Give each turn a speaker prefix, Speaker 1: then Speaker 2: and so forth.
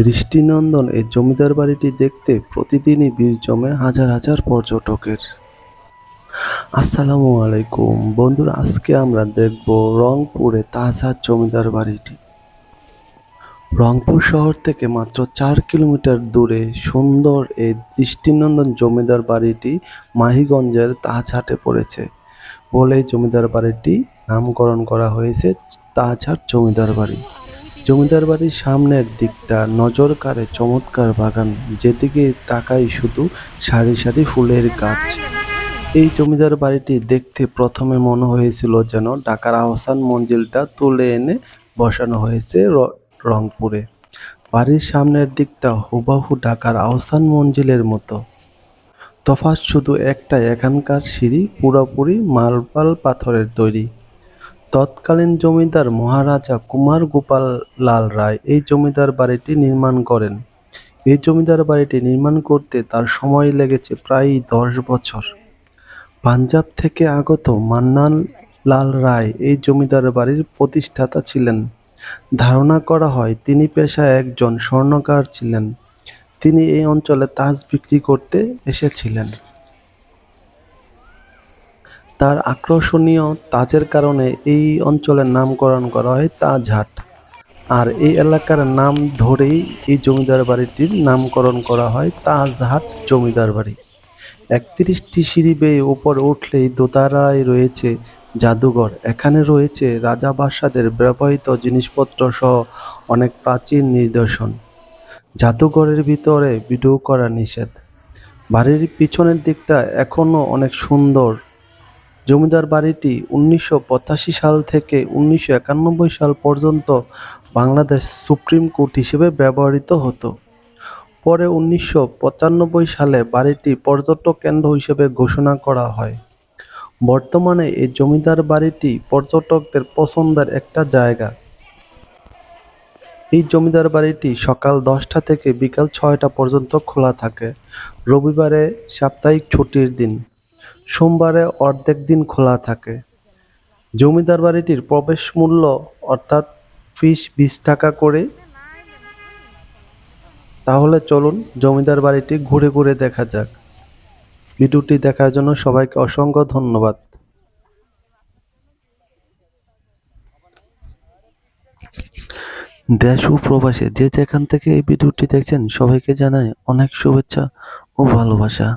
Speaker 1: দৃষ্টিনন্দন এই জমিদার বাড়িটি দেখতে প্রতিদিনই ভিড় জমে হাজার হাজার পর্যটকের। আসসালামু আলাইকুম। বন্ধুরা, আজকে আমরা দেখব রংপুরে তাজহাট জমিদার বাড়িটি। রংপুর শহর থেকে মাত্র চার কিলোমিটার দূরে সুন্দর এই দৃষ্টিনন্দন জমিদার বাড়িটি মাহিগঞ্জের তাজহাটে পড়েছে বলে জমিদার বাড়িটি নামকরণ করা হয়েছে তাজহাট জমিদার বাড়ি। জমিদার বাড়ির সামনের দিকটা নজর কাড়ে চমৎকার বাগান, যেদিকে তাকাই শুধু সারি সারি ফুলের গাছ। এই জমিদার বাড়িটি দেখতে প্রথমে মনে হয়েছিল যেন ঢাকার আহসান মঞ্জিলটা তুলে এনে বসানো হয়েছে রংপুরে। বাড়ির সামনের দিকটা হুবাহু ঢাকার আহসান মঞ্জিলের মতো। তফাৎ শুধু একটাই, এখানকার সিঁড়ি পুরোপুরি মার্বেল পাথরের তৈরি। তৎকালীন জমিদার মহারাজা কুমার গোপাল লাল রায় এই জমিদার বাড়িটি নির্মাণ করেন। এই জমিদার বাড়িটি নির্মাণ করতে তার সময় লেগেছে প্রায় দশ বছর। পাঞ্জাব থেকে আগত মান্নান লাল রায় এই জমিদার বাড়ির প্রতিষ্ঠাতা ছিলেন। ধারণা করা হয় তিনি পেশায় একজন স্বর্ণকার ছিলেন। তিনি এই অঞ্চলে তাজ বিক্রি করতে এসেছিলেন। তার আকর্ষণীয় তাজের কারণে এই অঞ্চলের নামকরণ করা হয় তাজহাট। আর এই এলাকার নাম ধরেই এই জমিদার বাড়িটির নামকরণ করা হয় তাজহাট জমিদার বাড়ি। একত্রিশটি সিঁড়ি বেয়ে ওপর উঠলেই দোতারায় রয়েছে জাদুঘর। এখানে রয়েছে রাজা বাদশাদের ব্যবহৃত জিনিসপত্র সহ অনেক প্রাচীন নিদর্শন। জাদুঘরের ভিতরে ভিডিও করা নিষেধ। বাড়ির পিছনের দিকটা এখনও অনেক সুন্দর জমিদার বাড়িটি উনিশশো পঁচাশি সাল থেকে উনিশশো একানব্বই সাল পর্যন্ত বাংলাদেশ সুপ্রিম কোর্ট হিসেবে ব্যবহৃত হতো। পরে উনিশশো পঁচানব্বই সালে বাড়িটি পর্যটক কেন্দ্র হিসেবে ঘোষণা করা হয়। বর্তমানে এই জমিদার বাড়িটি পর্যটকদের পছন্দের একটা জায়গা। এই জমিদার বাড়িটি সকাল দশটা থেকে বিকাল ছয়টা পর্যন্ত খোলা থাকে। রবিবারে সাপ্তাহিক ছুটির দিন। সোমবারে অর্ধেক দিন খোলা থাকে। জমিদার বাড়িটির প্রবেশ মূল্য, অর্থাৎ ফিস বিশ টাকা করে। তাহলে চলুন জমিদার বাড়িটি ঘুরে ঘুরে দেখা যাক। ভিডিওটি দেখার জন্য সবাইকে অসংখ্য ধন্যবাদ। দেশ ও প্রবাসে যে যেখান থেকে এই ভিডিওটি দেখছেন, সবাইকে জানাই অনেক শুভেচ্ছা ও ভালোবাসা।